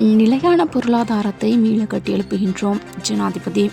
நிலையான பொருளாதாரத்தை மீள கட்டியெழுப்புகின்றோம் ஜனாதிபதி.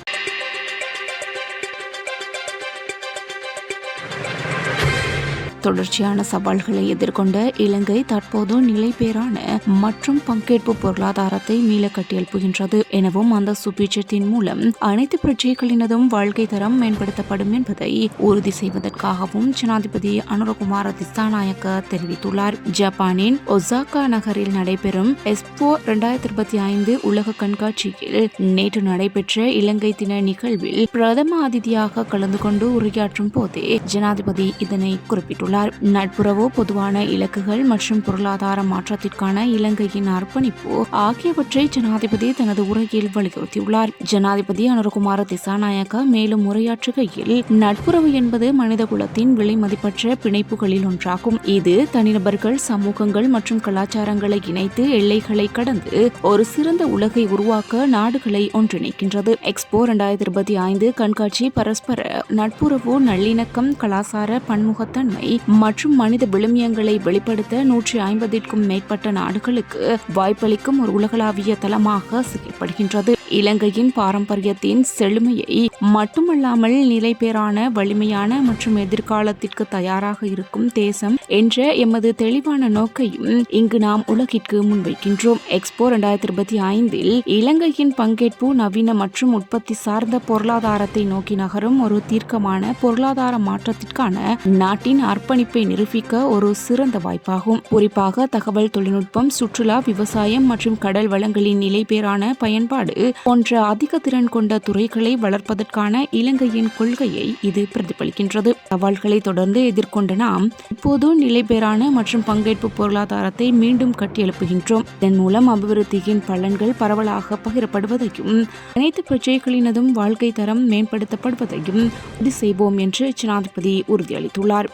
தொடர்ச்சியான சவால்களை எதிர்கொண்ட இலங்கை தற்போது நிலைபேறான மற்றும் பங்கேற்பு பொருளாதாரத்தை மீள கட்டியெழுப்புகின்றது எனவும் அந்த சுபீட்சத்தின் மூலம் அனைத்து பிரஜைகளினதும் வாழ்க்கை தரம் மேம்படுத்தப்படும் என்பதை உறுதி செய்வதற்காகவும் ஜனாதிபதி அனுரகுமார திசாநாயக்க தெரிவித்துள்ளார். ஜப்பானின் ஒசாக்கா நகரில் நடைபெறும் எஸ்போ இரண்டாயிரத்தி இருபத்தி ஐந்து உலக கண்காட்சியில் நேற்று நடைபெற்ற இலங்கை தின நிகழ்வில் பிரதம அதிதியாக கலந்து கொண்டு உரையாற்றும் போதே ஜனாதிபதி இதனை குறிப்பிட்டுள்ளார். நட்புறவு பொதுவான இலக்குகள் மற்றும் பொருளாதார மாற்றத்திற்கான இலங்கையின் அர்ப்பணிப்பு ஆகியவற்றை ஜனாதிபதி தனது உரையில் வலியுறுத்தியுள்ளார். ஜனாதிபதி அனுரகுமார திசாநாயக்க மேலும் உரையாற்றுகையில் நட்புறவு என்பது மனித குலத்தின் விலை மதிப்பற்ற பிணைப்புகளில் ஒன்றாகும். இது தனிநபர்கள் சமூகங்கள் மற்றும் கலாச்சாரங்களை இணைத்து எல்லைகளை கடந்து ஒரு சிறந்த உலகை உருவாக்க நாடுகளை ஒன்றிணைக்கின்றது. எக்ஸ்போ இரண்டாயிரத்தி இருபத்தி ஐந்து கண்காட்சி பரஸ்பர நட்புறவு நல்லிணக்கம் கலாசார பன்முகத்தன்மை மற்றும் மனித விழுமியங்களை வெளிப்படுத்த நூற்றி ஐம்பதிற்கும் மேற்பட்ட நாடுகளுக்கு வாய்ப்பளிக்கும் ஒரு உலகளாவிய தளமாக செயல்படுகின்றது. இலங்கையின் பாரம்பரியத்தின் செழுமையை மட்டுமல்லாமல் நிலைபேறான வலிமையான மற்றும் எதிர்காலத்திற்கு தயாராக இருக்கும் தேசம் என்ற எமது தெளிவான நோக்கையும் இங்கு நாம் உலகிற்கு முன்வைக்கின்றோம். எக்ஸ்போ இரண்டாயிரத்தி இருபத்தி ஐந்தில் இலங்கையின் பங்கேற்பு நவீன மற்றும் உற்பத்தி சார்ந்த பொருளாதாரத்தை நோக்கி நகரும் ஒரு தீர்க்கமான பொருளாதார மாற்றத்திற்கான நாட்டின் அர்ப்பணிப்பை நிரூபிக்க ஒரு சிறந்த வாய்ப்பாகும். குறிப்பாக தகவல் தொழில்நுட்பம் சுற்றுலா விவசாயம் மற்றும் கடல் வளங்களின் நிலைபேறான பயன்பாடு போன்ற அதிக திறன் கொண்ட துறைகளை வளர்ப்பதற்கான இலங்கையின் கொள்கையை இது பிரதிபலிக்கின்றது. சவால்களை தொடர்ந்து எதிர்கொண்ட நாம் இப்போது நிலைபேறான மற்றும் பங்கேற்பு பொருளாதாரத்தை மீண்டும் கட்டியெழுப்புகின்றோம். இதன் மூலம் அபிவிருத்தியின் பலன்கள் பரவலாக பகிரப்படுவதையும் அனைத்து பிரஜைகளினதும் வாழ்க்கை தரம் மேம்படுத்தப்படுவதையும் உறுதி செய்வோம் என்று ஜனாதிபதி உறுதியளித்துள்ளார்.